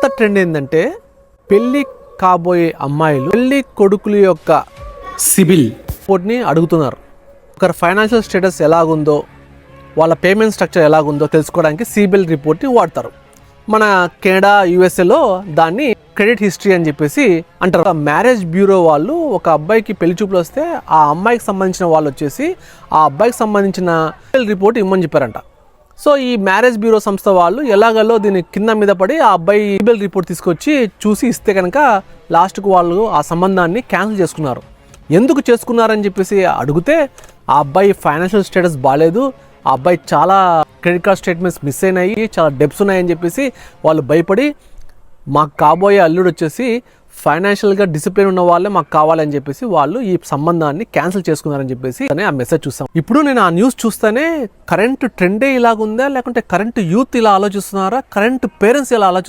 కొత్త ట్రెండ్ ఏంటంటే పెళ్ళి కాబోయే అమ్మాయిలు పెళ్ళి కొడుకుల యొక్క సిబిల్ రిపోర్ట్ని అడుగుతున్నారు. ఒకరి ఫైనాన్షియల్ స్టేటస్ ఎలాగుందో వాళ్ళ పేమెంట్ స్ట్రక్చర్ ఎలాగుందో తెలుసుకోవడానికి సిబిల్ రిపోర్ట్ని వాడతారు. మన కెనడా యుఎస్ఏలో దాన్ని క్రెడిట్ హిస్టరీ అని చెప్పేసి అంటారు. మ్యారేజ్ బ్యూరో వాళ్ళు ఒక అబ్బాయికి పెళ్ళి చూపులు వస్తే ఆ అమ్మాయికి సంబంధించిన వాళ్ళు వచ్చేసి ఆ అబ్బాయికి సంబంధించిన రిపోర్ట్ ఇమ్మని చెప్పారంట. సో ఈ మ్యారేజ్ బ్యూరో సంస్థ వాళ్ళు ఎలాగలో దీని కింద మీద పడి ఆ అబ్బాయి ఈబెల్ రిపోర్ట్ తీసుకొచ్చి చూసి ఇస్తే కనుక లాస్ట్కు వాళ్ళు ఆ సంబంధాన్ని క్యాన్సిల్ చేసుకున్నారు. ఎందుకు చేసుకున్నారని చెప్పేసి అడిగితే ఆ అబ్బాయి ఫైనాన్షియల్ స్టేటస్ బాగాలేదు ఆ అబ్బాయి చాలా క్రెడిట్ కార్డ్ స్టేట్మెంట్స్ మిస్ అయినాయి చాలా డెప్స్ ఉన్నాయని చెప్పేసి వాళ్ళు భయపడి మాకు కాబోయే అల్లుడు వచ్చేసి ఫైనాన్షియల్గా డిసిప్లిన్ ఉన్న వాళ్ళే మాకు కావాలని చెప్పేసి వాళ్ళు ఈ సంబంధాన్ని క్యాన్సిల్ చేసుకున్నారని చెప్పేసి అనే ఆ మెసేజ్ చూసాం ఇప్పుడు నేను ఆ న్యూస్ చూస్తేనే కరెంట్ ట్రెండే ఇలాగుందా లేకుంటే కరెంట్ యూత్ ఇలా ఆలోచిస్తున్నారా కరెంట్ పేరెంట్స్ ఇలా ఆలోచిస్తున్నారు?